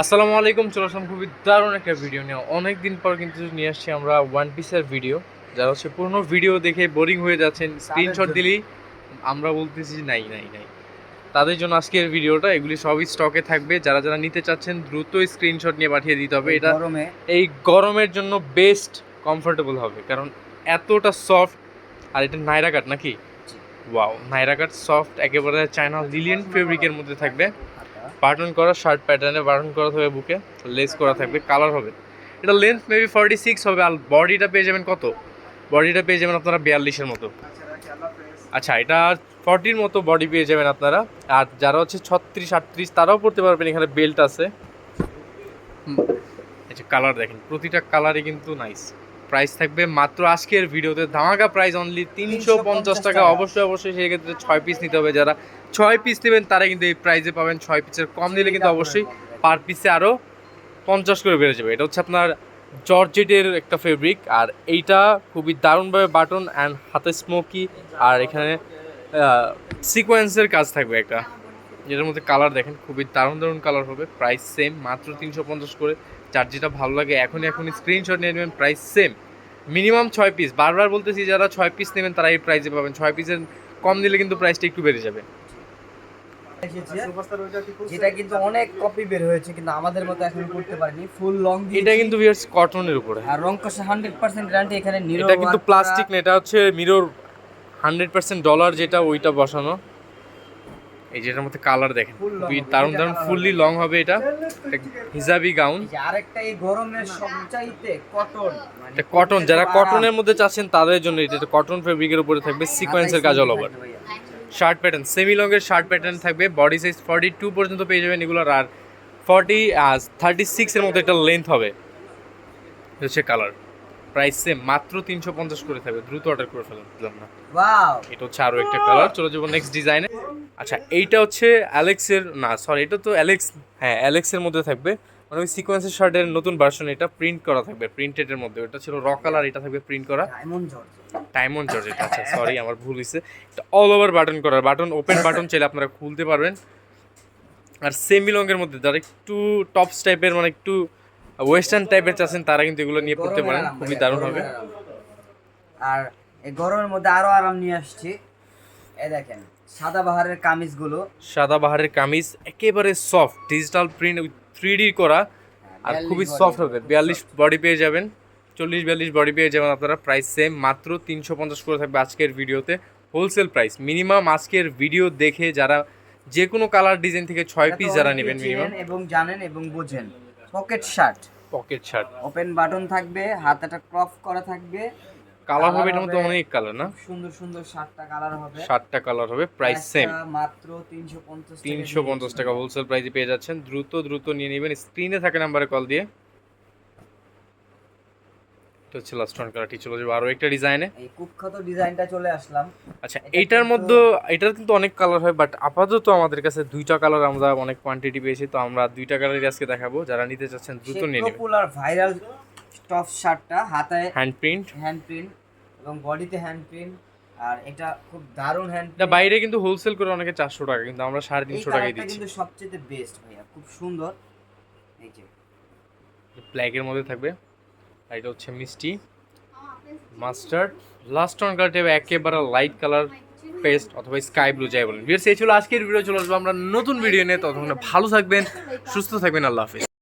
আসসালামু আলাইকুম চলে আসলাম খুবই দারুণ একটা ভিডিও নিয়ে। অনেক দিন পর কিন্তু নিয়ে আসছি আমরা ওয়ান পিসের ভিডিও যারা হচ্ছে পুরনো ভিডিও দেখে বোরিং হয়ে যাচ্ছেন স্ক্রিনশট দিলেই আমরা বলতেছি নাই নাই নাই। তাদের জন্য আজকের ভিডিওটা এগুলি সবই স্টকে থাকবে। যারা যারা নিতে চাচ্ছেন দ্রুত স্ক্রিনশট নিয়ে পাঠিয়ে দিতে হবে। এটা এই গরমের জন্য বেস্ট কমফোর্টেবল হবে। কারণ এতটা সফট আর এটা নাইরা কাট নাকি। ওয়াও নাইরা কাট সফট একেবারে চায়না লিলিয়ান ফেব্রিকের মধ্যে থাকবে। বাটন করা, শার্ট প্যাটার্নে বাটন করা থাকবে বুকে লেস করা থাকবে কালার হবে। এটা লেন্থ মেবি ফর্টি সিক্স হবে, আর বডিটা পেয়ে যাবেন কত? বডিটা পেয়ে যাবেন আপনারা বিয়াল্লিশের মতো। আচ্ছা এটা ফর্টির মতো বডি পেয়ে যাবেন আপনারা। আর যারা হচ্ছে ছত্রিশ, আটত্রিশ, তারাও পড়তে পারবেন, এখানে বেল্ট আছে। আচ্ছা কালার দেখেন, প্রতিটা কালারই কিন্তু নাইস প্রাইস থাকবে মাত্র আজকের ভিডিওতে। ধামাকা প্রাইস অনলি তিনশো পঞ্চাশ টাকা। অবশ্যই অবশ্যই সেক্ষেত্রে ছয় পিস নিতে হবে। যারা ছয় পিস নেবেন তারা কিন্তু এই প্রাইসে পাবেন। ছয় পিসের কম নিলে কিন্তু অবশ্যই পার পিসে আরও পঞ্চাশ করে বেড়ে যাবে। এটা হচ্ছে আপনার জর্জেটের একটা ফেব্রিক আর এইটা খুবই দারুণভাবে বাটন অ্যান্ড হাতে স্মোকি আর এখানে সিকোয়েন্সের কাজ থাকবে একটা। যেটার মধ্যে কালার দেখেন খুবই দারুণ দারুণ কালার হবে। প্রাইস সেম মাত্র তিনশো পঞ্চাশ করে। যার যেটা ভালো লাগে এখনই এখনই স্ক্রিনশট নিয়ে নেবেন প্রাইস সেম মিনিমাম ছয় পিস বারবার বলতেছি যারা ছয় পিস নেবেন তারা এই প্রাইসে পাবেন। ছয় পিসের কম দিলে কিন্তু প্রাইসটা একটু বেড়ে যাবে। যেটা কিন্তু অনেক কপি বের হয়েছে কিন্তু আমাদের মতো এখন করতে পারিনি। ফুল লং এটা কিন্তু ভিউয়ার্স কটনের উপরে। আর রং কষা হান্ড্রেড পার্সেন্ট গ্যারান্টি এখানে নিরো এটা কিন্তু প্লাস্টিক না এটা হচ্ছে মিরর হান্ড্রেড পার্সেন্ট ডলার যেটা ওইটা বসানো। এই যেটার মধ্যে কালার দেখেন। খুবই হবে, দারুণ দারুণ ফুললি লং হবে। এটা। হিজাবি গাউন আরেকটা এই গরমের সবচাইতে কটন এটা কটন যারা কটনের মধ্যে চাচ্ছেন তাদের জন্য এটা কটন ফেব্রিকের উপরে থাকবে সিকোয়েন্সের কাজ all over shirt pattern semi লংয়ের shirt pattern থাকবে বডি সাইজ ফর্টি টু পর্যন্ত পেয়ে যাবেন এগুলোর আর ফর্টি থার্টি সিক্সের মধ্যে একটা লেন্থ হবে। হচ্ছে কালার প্রাইস সেম মাত্র তিনশো পঞ্চাশ করে থাকবে দ্রুত অর্ডার করে ফেলুন না। ওয়াও এটা হচ্ছে আরও একটা কালার চলে যাব নেক্সট ডিজাইনে আচ্ছা এইটা হচ্ছে অ্যালেক্সের না সরি এটা তো অ্যালেক্স হ্যাঁ অ্যালেক্সের মধ্যে থাকবে। মানে ওই সিকোয়েন্সের শার্টের নতুন ভার্সন এটা প্রিন্ট করা থাকবে প্রিন্টেডের মধ্যে। ওটা ছিল র কালার এটা থাকবে প্রিন্ট করা। ডায়মন্ড জর্জ এটা আচ্ছা সরি আমার ভুল হয়েছে এটা অল ওভার বাটন করার বাটন ওপেন বাটন চাইলে আপনারা খুলতে পারবেন। আর সেমি লংয়ের মধ্যে যারা একটু টপস টাইপের মানে একটু ওয়েস্টার্ন টাইপের চাচ্ছেন তারা কিন্তু এগুলো নিয়ে পড়তে পারেন। খুবই দারুণ হবে। আর এই গরমের মধ্যে আরও আরাম নিয়ে আসছি। এই দেখেন সাদা বাহারের কামিজগুলো। সাদা বাহারের কামিজ একেবারে soft digital print three D করা আর খুবই সফট হবে। বিয়াল্লিশ বডি পেয়ে যাবেন চল্লিশ বিয়াল্লিশ বডি পেয়ে যাবেন আপনারা প্রাইস সেম মাত্র তিনশো পঞ্চাশ করে থাকবে আজকের ভিডিওতে হোলসেল প্রাইস মিনিমাম আজকের ভিডিও দেখে যারা যে কোনো কালার ডিজাইন থেকে ছয় পিস যারা নেবেন মিনিমাম এবং জানেন এবং বোঝেন। Pocket shirt pocket shirt open button থাকবে হাতাটা ক্রপ করা থাকবে কালার হবে এটার মধ্যে অনেক কালার না? সুন্দর সুন্দর শার্টটা কালার হবে। সাতটা কালার হবে প্রাইস সেম মাত্র তিনশো পঞ্চাশ তিনশো পঞ্চাশ টাকা হোলসেল প্রাইসে পেয়ে যাচ্ছেন। দ্রুত দ্রুত নিয়ে নেবেন। স্ক্রিনে থাকে নাম্বারে কল দিয়ে। এটা হচ্ছে লাস্ট ওয়ান কালারটি চলে যাবে আরও একটা ডিজাইনে এই কুখ্যাত ডিজাইনটা চলে আসলাম। আচ্ছা এটা এইটার মধ্যে এটার কিন্তু অনেক কালার হয় বাট আপাতত আমাদের কাছে দুইটা কালার আমরা অনেক কোয়ান্টিটি পেয়েছি তো আমরা দুইটা কালারই আজকে দেখাবো। যারা নিতে চাচ্ছেন দ্রুত নিয়ে নেবেন। পপুলার ভাইরাল টপ শার্টটা হাতায় হ্যান্ড প্রিন্ট হ্যান্ড প্রিন্ট এবং বডিতে হ্যান্ড প্রিন্ট আর এটা খুব দারুণ হ্যান্ড এটা বাইরে কিন্তু হোলসেল করে অনেকে চারশো টাকা কিন্তু আমরা সাড়ে তিনশো টাকায় দিচ্ছি। কিন্তু সবচেয়ে বেস্ট ভাইয়া খুব সুন্দর। এই যে। ব্ল্যাকের মধ্যে থাকবে। আর এটা হচ্ছে মিষ্টি। মাস্টার্ড লাস্ট অন কালারটা একেবারে লাইট কালার পেস্ট অথবা স্কাই ব্লু যাই বলেন। ভিউয়ার্স এই ছিল আজকের ভিডিও চলে আসব আমরা নতুন ভিডিও নিয়ে। ততক্ষণ ভালো থাকবেন সুস্থ থাকবেন আল্লাহ হাফিজ।